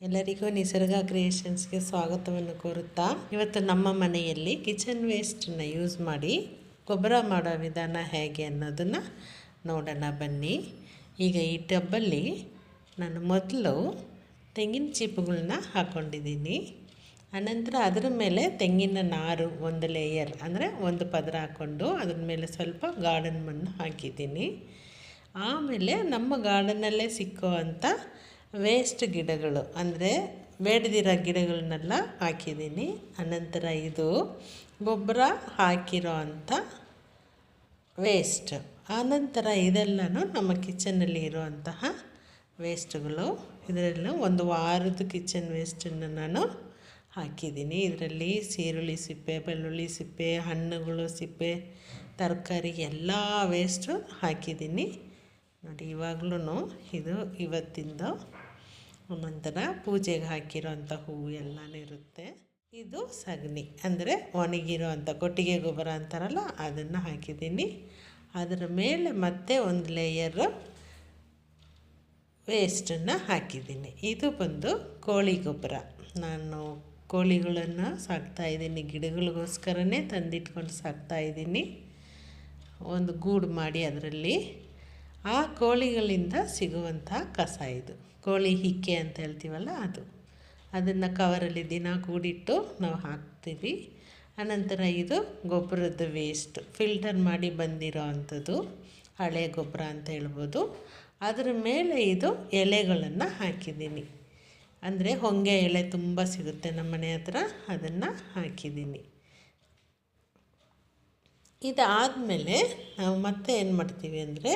ಎಲ್ಲರಿಗೂ ನಿಸರ್ಗ ಕ್ರಿಯೇಷನ್ಸ್ಗೆ ಸ್ವಾಗತವನ್ನು ಕೋರುತ್ತಾ, ಇವತ್ತು ನಮ್ಮ ಮನೆಯಲ್ಲಿ ಕಿಚನ್ ವೇಸ್ಟನ್ನು ಯೂಸ್ ಮಾಡಿ ಗೊಬ್ಬರ ಮಾಡೋ ವಿಧಾನ ಹೇಗೆ ಅನ್ನೋದನ್ನು ನೋಡೋಣ ಬನ್ನಿ. ಈಗ ಈ ಟಬ್ಬಲ್ಲಿ ನಾನು ಮೊದಲು ತೆಂಗಿನ ಚಿಪ್ಪುಗಳನ್ನ ಹಾಕ್ಕೊಂಡಿದ್ದೀನಿ ಅನಂತರ ಅದರ ಮೇಲೆ ತೆಂಗಿನ ನಾರು ಒಂದು ಲೇಯರ್ ಅಂದರೆ ಒಂದು ಪದರ ಹಾಕ್ಕೊಂಡು ಅದ್ರ ಮೇಲೆ ಸ್ವಲ್ಪ ಗಾರ್ಡನ್ ಮಣ್ಣು ಹಾಕಿದ್ದೀನಿ. ಆಮೇಲೆ ನಮ್ಮ ಗಾರ್ಡನಲ್ಲೇ ಸಿಕ್ಕೋ ಅಂಥ ವೇಸ್ಟ್ ಗಿಡಗಳು ಅಂದರೆ ಬೇಡದಿರೋ ಗಿಡಗಳನ್ನೆಲ್ಲ ಹಾಕಿದ್ದೀನಿ. ಅನಂತರ ಇದು ಗೊಬ್ಬರ ಹಾಕಿರೋ ಅಂಥ ವೇಸ್ಟ್ ಆನಂತರ ಇದೆಲ್ಲನೂ ನಮ್ಮ ಕಿಚನಲ್ಲಿ ಇರುವಂತಹ ವೇಸ್ಟ್ಗಳು ಇದರಲ್ಲೂ ಒಂದು ವಾರದ ಕಿಚನ್ ವೇಸ್ಟನ್ನು ನಾನು ಹಾಕಿದ್ದೀನಿ. ಇದರಲ್ಲಿ ಈರುಳ್ಳಿ ಸಿಪ್ಪೆ, ಬೆಳ್ಳುಳ್ಳಿ ಸಿಪ್ಪೆ, ಹಣ್ಣುಗಳು ಸಿಪ್ಪೆ, ತರಕಾರಿ ಎಲ್ಲ ವೇಸ್ಟು ಹಾಕಿದ್ದೀನಿ. ನೋಡಿ ಇವಾಗ್ಲೂ ಇದು ಇವತ್ತಿಂದು ನಂತರ ಪೂಜೆಗೆ ಹಾಕಿರೋಂಥ ಹೂವು ಎಲ್ಲನೂ ಇರುತ್ತೆ. ಇದು ಸಗಣಿ, ಅಂದರೆ ಒಣಗಿರೋ ಅಂಥ ಕೊಟ್ಟಿಗೆ ಗೊಬ್ಬರ ಅಂತಾರಲ್ಲ, ಅದನ್ನು ಹಾಕಿದ್ದೀನಿ. ಅದರ ಮೇಲೆ ಮತ್ತೆ ಒಂದು ಲೇಯರ್ ವೇಸ್ಟನ್ನು ಹಾಕಿದ್ದೀನಿ. ಇದು ಬಂದು ಕೋಳಿ ಗೊಬ್ಬರ. ನಾನು ಕೋಳಿಗಳನ್ನು ಸಾಕ್ತಾಯಿದ್ದೀನಿ ಗಿಡಗಳಿಗೋಸ್ಕರನೇ ತಂದಿಟ್ಕೊಂಡು ಸಾಕ್ತಾಯಿದ್ದೀನಿ ಒಂದು ಗೂಡು ಮಾಡಿ ಅದರಲ್ಲಿ ಆ ಕೋಳಿಗಳಿಂದ ಸಿಗುವಂಥ ಕಸ ಇದು. ಕೋಳಿ ಹಿಕ್ಕೆ ಅಂತ ಹೇಳ್ತೀವಲ್ಲ ಅದು. ಅದನ್ನು ಕವರಲ್ಲಿ ದಿನ ಕೂಡಿಟ್ಟು ನಾವು ಹಾಕ್ತೀವಿ. ಅನಂತರ ಇದು ಗೊಬ್ಬರದ ವೇಸ್ಟ್ ಫಿಲ್ಟರ್ ಮಾಡಿ ಬಂದಿರೋ ಅಂಥದ್ದು, ಹಳೆ ಗೊಬ್ಬರ ಅಂತ ಹೇಳ್ಬೋದು. ಅದರ ಮೇಲೆ ಇದು ಎಲೆಗಳನ್ನು ಹಾಕಿದ್ದೀನಿ. ಅಂದರೆ ಹೊಂಗೆ ಎಲೆ ತುಂಬ ಸಿಗುತ್ತೆ ನಮ್ಮ ಮನೆ ಹತ್ರ, ಅದನ್ನು ಹಾಕಿದ್ದೀನಿ. ಇದಾದಮೇಲೆ ನಾವು ಮತ್ತೆ ಏನು ಮಾಡ್ತೀವಿ ಅಂದರೆ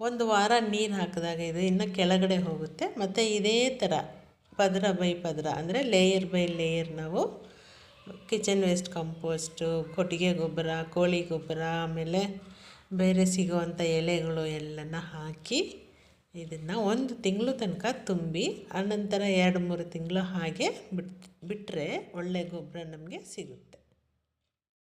ಒಂದು ವಾರ ನೀರು ಹಾಕಿದಾಗ ಇದು ಇನ್ನು ಕೆಳಗಡೆ ಹೋಗುತ್ತೆ. ಮತ್ತು ಇದೇ ಥರ ಪದರ ಬೈ ಪದರ, ಅಂದರೆ ಲೇಯರ್ ಬೈ ಲೇಯರ್ ನಾವು ಕಿಚನ್ ವೇಸ್ಟ್ ಕಂಪೋಸ್ಟು ಕೊಟ್ಟಿಗೆ ಗೊಬ್ಬರ, ಕೋಳಿ ಗೊಬ್ಬರ, ಆಮೇಲೆ ಬೇರೆ ಸಿಗುವಂಥ ಎಲೆಗಳು ಎಲ್ಲನ ಹಾಕಿ ಇದನ್ನು ಒಂದು ತಿಂಗಳು ತನಕ ತುಂಬಿ ಆನಂತರ ಎರಡು ಮೂರು ತಿಂಗಳು ಹಾಗೆ ಬಿಟ್ ಬಿಟ್ಟರೆ ಒಳ್ಳೆ ಗೊಬ್ಬರ ನಮಗೆ ಸಿಗುತ್ತೆ.